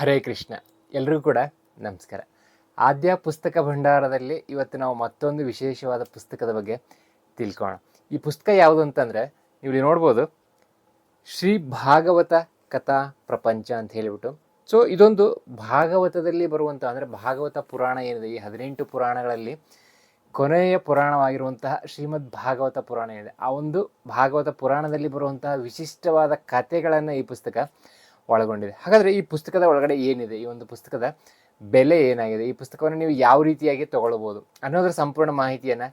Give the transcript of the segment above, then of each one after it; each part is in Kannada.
ಹರೇ ಕೃಷ್ಣ. ಎಲ್ರಿಗೂ ಕೂಡ ನಮಸ್ಕಾರ. ಆದ್ಯ ಪುಸ್ತಕ ಭಂಡಾರದಲ್ಲಿ ಇವತ್ತು ನಾವು ಮತ್ತೊಂದು ವಿಶೇಷವಾದ ಪುಸ್ತಕದ ಬಗ್ಗೆ ತಿಳ್ಕೋಣ ಈ ಪುಸ್ತಕ ಯಾವುದು ಅಂತಂದರೆ ನೀವು ಇಲ್ಲಿ ನೋಡ್ಬೋದು, ಶ್ರೀ ಭಾಗವತ ಕಥಾ ಪ್ರಪಂಚ ಅಂತ ಹೇಳಿಬಿಟ್ಟು. ಸೊ, ಇದೊಂದು ಭಾಗವತದಲ್ಲಿ ಬರುವಂಥ ಅಂದರೆ ಭಾಗವತ ಪುರಾಣ ಏನಿದೆ, ಈ ಹದಿನೆಂಟು ಪುರಾಣಗಳಲ್ಲಿ ಕೊನೆಯ ಪುರಾಣವಾಗಿರುವಂತಹ ಶ್ರೀಮದ್ ಭಾಗವತ ಪುರಾಣ ಏನಿದೆ. ಆ ಒಂದು ಭಾಗವತ ಪುರಾಣದಲ್ಲಿ ಬರುವಂತಹ ವಿಶಿಷ್ಟವಾದ ಕಥೆಗಳನ್ನು ಈ ಪುಸ್ತಕ ಒಳಗೊಂಡಿದೆ. ಹಾಗಾದರೆ ಈ ಪುಸ್ತಕದ ಒಳಗಡೆ ಏನಿದೆ? ಈ ಒಂದು ಪುಸ್ತಕದ ಬೆಲೆ ಏನಾಗಿದೆ? ಈ ಪುಸ್ತಕವನ್ನು ನೀವು ಯಾವ ರೀತಿಯಾಗಿ ತಗೊಳ್ಬೋದು ಅನ್ನೋದ್ರ ಸಂಪೂರ್ಣ ಮಾಹಿತಿಯನ್ನು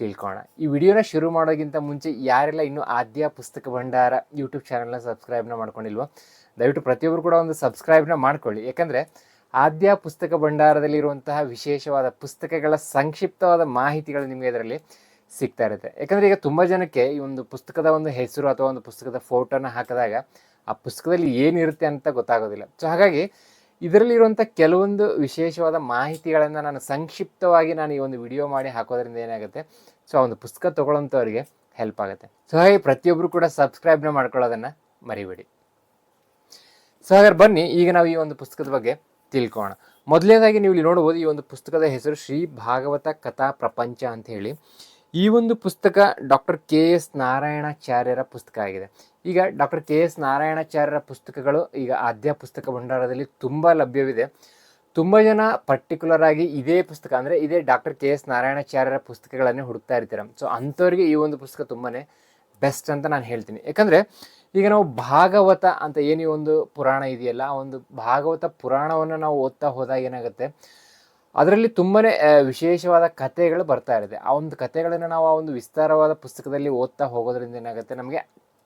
ತಿಳ್ಕೋಣ ಈ ವಿಡಿಯೋನ ಶುರು ಮಾಡೋಕ್ಕಿಂತ ಮುಂಚೆ ಯಾರೆಲ್ಲ ಇನ್ನೂ ಆದ್ಯ ಪುಸ್ತಕ ಭಂಡಾರ ಯೂಟ್ಯೂಬ್ ಚಾನಲ್ನ ಸಬ್ಸ್ಕ್ರೈಬ್ನ ಮಾಡ್ಕೊಂಡಿಲ್ವೋ, ದಯವಿಟ್ಟು ಪ್ರತಿಯೊಬ್ಬರು ಕೂಡ ಒಂದು ಸಬ್ಸ್ಕ್ರೈಬ್ನ ಮಾಡ್ಕೊಳ್ಳಿ. ಯಾಕಂದರೆ ಆದ್ಯ ಪುಸ್ತಕ ಭಂಡಾರದಲ್ಲಿರುವಂತಹ ವಿಶೇಷವಾದ ಪುಸ್ತಕಗಳ ಸಂಕ್ಷಿಪ್ತವಾದ ಮಾಹಿತಿಗಳು ನಿಮಗೆ ಇದರಲ್ಲಿ ಸಿಗ್ತಾ ಇರುತ್ತೆ. ಯಾಕಂದರೆ ಈಗ ತುಂಬ ಜನಕ್ಕೆ ಈ ಒಂದು ಪುಸ್ತಕದ ಒಂದು ಹೆಸರು ಅಥವಾ ಒಂದು ಪುಸ್ತಕದ ಫೋಟೋನ ಹಾಕಿದಾಗ ಆ ಪುಸ್ತಕದಲ್ಲಿ ಏನಿರುತ್ತೆ ಅಂತ ಗೊತ್ತಾಗೋದಿಲ್ಲ. ಸೊ ಹಾಗಾಗಿ ಇದರಲ್ಲಿರುವಂಥ ಕೆಲವೊಂದು ವಿಶೇಷವಾದ ಮಾಹಿತಿಗಳನ್ನು ನಾನು ಸಂಕ್ಷಿಪ್ತವಾಗಿ ನಾನು ಈ ಒಂದು ವಿಡಿಯೋ ಮಾಡಿ ಹಾಕೋದ್ರಿಂದ ಏನಾಗುತ್ತೆ? ಸೊ ಆ ಒಂದು ಪುಸ್ತಕ ತೊಗೊಳ್ಳೋಂಥವ್ರಿಗೆ ಹೆಲ್ಪ್ ಆಗುತ್ತೆ. ಸೊ ಹಾಗೆ ಪ್ರತಿಯೊಬ್ಬರು ಕೂಡ ಸಬ್ಸ್ಕ್ರೈಬ್ನ ಮಾಡ್ಕೊಳ್ಳೋದನ್ನು ಮರಿಬೇಡಿ. ಸೊ ಹಾಗಾದ್ರೆ ಬನ್ನಿ, ಈಗ ನಾವು ಈ ಒಂದು ಪುಸ್ತಕದ ಬಗ್ಗೆ ತಿಳ್ಕೋಣ ಮೊದಲನೇದಾಗಿ ನೀವು ಇಲ್ಲಿ ನೋಡ್ಬೋದು ಈ ಒಂದು ಪುಸ್ತಕದ ಹೆಸರು ಶ್ರೀ ಭಾಗವತ ಕಥಾ ಪ್ರಪಂಚ ಅಂತ ಹೇಳಿ. ಈ ಒಂದು ಪುಸ್ತಕ ಡಾಕ್ಟರ್ ಕೆ ಎಸ್ ನಾರಾಯಣಾಚಾರ್ಯರ ಪುಸ್ತಕ ಆಗಿದೆ. ಈಗ ಡಾಕ್ಟರ್ ಕೆ ಎಸ್ ನಾರಾಯಣಾಚಾರ್ಯರ ಪುಸ್ತಕಗಳು ಈಗ ಆದ್ಯ ಪುಸ್ತಕ ಭಂಡಾರದಲ್ಲಿ ತುಂಬ ಲಭ್ಯವಿದೆ. ತುಂಬ ಜನ ಪರ್ಟಿಕ್ಯುಲರ್ ಆಗಿ ಇದೇ ಪುಸ್ತಕ ಅಂದರೆ ಇದೇ ಡಾಕ್ಟರ್ ಕೆ ಎಸ್ ನಾರಾಯಣಾಚಾರ್ಯರ ಪುಸ್ತಕಗಳನ್ನೇ ಹುಡುಕ್ತಾ ಇರ್ತೀರ. ಸೊ ಅಂಥವ್ರಿಗೆ ಈ ಒಂದು ಪುಸ್ತಕ ತುಂಬಾ ಬೆಸ್ಟ್ ಅಂತ ನಾನು ಹೇಳ್ತೀನಿ. ಯಾಕಂದರೆ ಈಗ ನಾವು ಭಾಗವತ ಅಂತ ಏನು ಒಂದು ಪುರಾಣ ಇದೆಯಲ್ಲ, ಆ ಒಂದು ಭಾಗವತ ಪುರಾಣವನ್ನು ನಾವು ಓದ್ತಾ ಹೋದಾಗ ಏನಾಗುತ್ತೆ? ಅದರಲ್ಲಿ ತುಂಬಾ ವಿಶೇಷವಾದ ಕಥೆಗಳು ಬರ್ತಾ ಇರುತ್ತೆ. ಆ ಒಂದು ಕಥೆಗಳನ್ನು ನಾವು ಆ ಒಂದು ವಿಸ್ತಾರವಾದ ಪುಸ್ತಕದಲ್ಲಿ ಓದ್ತಾ ಹೋಗೋದ್ರಿಂದ ಏನಾಗುತ್ತೆ? ನಮಗೆ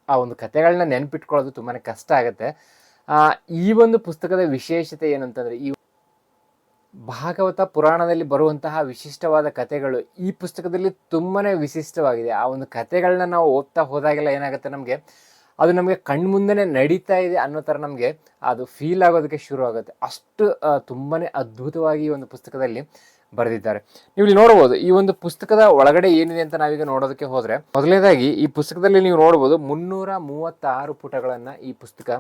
ಆ ಒಂದು ಕಥೆಗಳನ್ನ ನೆನಪಿಟ್ಕೊಳ್ಳೋದು ತುಂಬಾ ಕಷ್ಟ ಆಗುತ್ತೆ. ಈ ಒಂದು ಪುಸ್ತಕದ ವಿಶೇಷತೆ ಏನಂತಂದರೆ, ಈ ಭಾಗವತ ಪುರಾಣದಲ್ಲಿ ಬರುವಂತಹ ವಿಶಿಷ್ಟವಾದ ಕಥೆಗಳು ಈ ಪುಸ್ತಕದಲ್ಲಿ ತುಂಬಾ ವಿಶಿಷ್ಟವಾಗಿದೆ. ಆ ಒಂದು ಕಥೆಗಳನ್ನ ನಾವು ಓದ್ತಾ ಹೋದಾಗೆಲ್ಲ ಏನಾಗುತ್ತೆ ನಮಗೆ, ಅದು ನಮಗೆ ಕಣ್ಮುಂದೆನೇ ನಡೀತಾ ಇದೆ ಅನ್ನೋ ಥರ ನಮಗೆ ಅದು ಫೀಲ್ ಆಗೋದಕ್ಕೆ ಶುರು ಆಗುತ್ತೆ ಅಷ್ಟು ತುಂಬಾ ಅದ್ಭುತವಾಗಿ ಈ ಒಂದು ಪುಸ್ತಕದಲ್ಲಿ ಬರೆದಿದ್ದಾರೆ. ನೀವು ಇಲ್ಲಿ ನೋಡ್ಬೋದು, ಈ ಒಂದು ಪುಸ್ತಕದ ಒಳಗಡೆ ಏನಿದೆ ಅಂತ ನಾವೀಗ ನೋಡೋದಕ್ಕೆ ಹೋದರೆ ಮೊದಲನೇದಾಗಿ ಈ ಪುಸ್ತಕದಲ್ಲಿ ನೀವು ನೋಡ್ಬೋದು ಮುನ್ನೂರ ಮೂವತ್ತಾರು ಪುಟಗಳನ್ನು ಈ ಪುಸ್ತಕ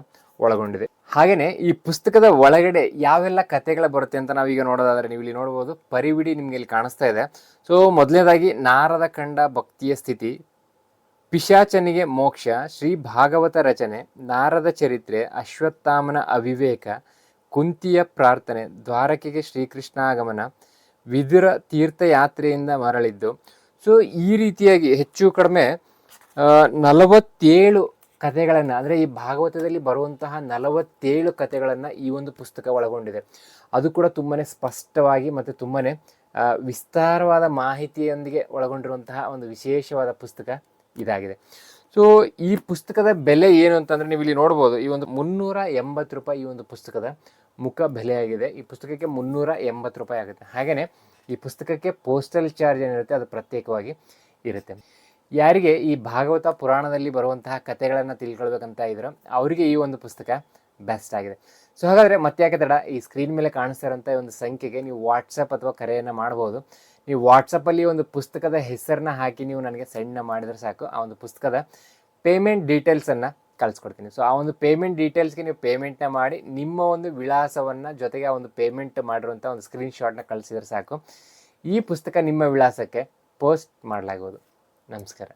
ಒಳಗೊಂಡಿದೆ. ಹಾಗೇನೆ ಈ ಪುಸ್ತಕದ ಒಳಗಡೆ ಯಾವೆಲ್ಲ ಕಥೆಗಳು ಬರುತ್ತೆ ಅಂತ ನಾವೀಗ ನೋಡೋದಾದರೆ ನೀವು ಇಲ್ಲಿ ನೋಡ್ಬೋದು, ಪರಿವಿಡಿ ನಿಮಗೆ ಇಲ್ಲಿ ಕಾಣಿಸ್ತಾ ಇದೆ. ಸೊ ಮೊದಲನೇದಾಗಿ ನಾರದ ಕಂಡ ಭಕ್ತಿಯ ಸ್ಥಿತಿ, ಪಿಶಾಚನಿಗೆ ಮೋಕ್ಷ, ಶ್ರೀ ಭಾಗವತ ರಚನೆ, ನಾರದ ಚರಿತ್ರೆ, ಅಶ್ವತ್ಥಾಮನ ಅವಿವೇಕ, ಕುಂತಿಯ ಪ್ರಾರ್ಥನೆ, ದ್ವಾರಕೆಗೆ ಶ್ರೀಕೃಷ್ಣಾಗಮನ ವಿದುರ ತೀರ್ಥಯಾತ್ರೆಯಿಂದ ಮರಳಿದ್ದು. ಸೊ ಈ ರೀತಿಯಾಗಿ ಹೆಚ್ಚು ಕಡಿಮೆ ನಲವತ್ತೇಳು ಕಥೆಗಳನ್ನು, ಅಂದರೆ ಈ ಭಾಗವತದಲ್ಲಿ ಬರುವಂತಹ ನಲವತ್ತೇಳು ಕಥೆಗಳನ್ನು ಈ ಒಂದು ಪುಸ್ತಕ ಒಳಗೊಂಡಿದೆ. ಅದು ಕೂಡ ತುಂಬಾ ಸ್ಪಷ್ಟವಾಗಿ ಮತ್ತು ತುಂಬಾ ವಿಸ್ತಾರವಾದ ಮಾಹಿತಿಯೊಂದಿಗೆ ಒಳಗೊಂಡಿರುವಂತಹ ಒಂದು ವಿಶೇಷವಾದ ಪುಸ್ತಕ ಇದಾಗಿದೆ. ಸೊ ಈ ಪುಸ್ತಕದ ಬೆಲೆ ಏನು ಅಂತಂದರೆ ನೀವು ಇಲ್ಲಿ ನೋಡ್ಬೋದು, ಈ ಒಂದು ಮುನ್ನೂರ ಎಂಬತ್ತು ರೂಪಾಯಿ ಈ ಒಂದು ಪುಸ್ತಕದ ಮುಖ ಬೆಲೆಯಾಗಿದೆ. ಈ ಪುಸ್ತಕಕ್ಕೆ ಮುನ್ನೂರ ಎಂಬತ್ತು ರೂಪಾಯಿ ಆಗುತ್ತೆ. ಹಾಗೆಯೇ ಈ ಪುಸ್ತಕಕ್ಕೆ ಪೋಸ್ಟಲ್ ಚಾರ್ಜ್ ಏನಿರುತ್ತೆ, ಅದು ಪ್ರತ್ಯೇಕವಾಗಿ ಇರುತ್ತೆ. ಯಾರಿಗೆ ಈ ಭಾಗವತ ಪುರಾಣದಲ್ಲಿ ಬರುವಂತಹ ಕಥೆಗಳನ್ನು ತಿಳ್ಕೊಳ್ಬೇಕಂತ ಇದ್ರೆ, ಅವರಿಗೆ ಈ ಒಂದು ಪುಸ್ತಕ ಬೆಸ್ಟ್ ಆಗಿದೆ. ಸೊ ಹಾಗಾದರೆ ಮತ್ತೆ ಯಾಕೆ ತಡ? ಈ ಸ್ಕ್ರೀನ್ ಮೇಲೆ ಕಾಣಿಸ್ತಾ ಇರೋಂಥ ಒಂದು ಸಂಖ್ಯೆಗೆ ನೀವು ವಾಟ್ಸಪ್ ಅಥವಾ ಕರೆಯನ್ನು ಮಾಡ್ಬೋದು. ನೀವು ವಾಟ್ಸಪ್ಪಲ್ಲಿ ಒಂದು ಪುಸ್ತಕದ ಹೆಸರನ್ನ ಹಾಕಿ ನೀವು ನನಗೆ ಸೆಂಡ್ನ ಮಾಡಿದ್ರೆ ಸಾಕು. ಆ ಒಂದು ಪುಸ್ತಕದ ಪೇಮೆಂಟ್ ಡೀಟೇಲ್ಸನ್ನು ಕಳಿಸ್ಕೊಡ್ತೀನಿ. ಸೊ ಆ ಒಂದು ಪೇಮೆಂಟ್ ಡೀಟೇಲ್ಸ್ಗೆ ನೀವು ಪೇಮೆಂಟ್ನ ಮಾಡಿ, ನಿಮ್ಮ ಒಂದು ವಿಳಾಸವನ್ನು ಜೊತೆಗೆ ಆ ಒಂದು ಪೇಮೆಂಟ್ ಮಾಡಿರುವಂಥ ಒಂದು ಸ್ಕ್ರೀನ್ಶಾಟ್ನ ಕಳಿಸಿದ್ರೆ ಸಾಕು. ಈ ಪುಸ್ತಕ ನಿಮ್ಮ ವಿಳಾಸಕ್ಕೆ ಪೋಸ್ಟ್ ಮಾಡಲಾಗುವುದು ನಮಸ್ಕಾರ.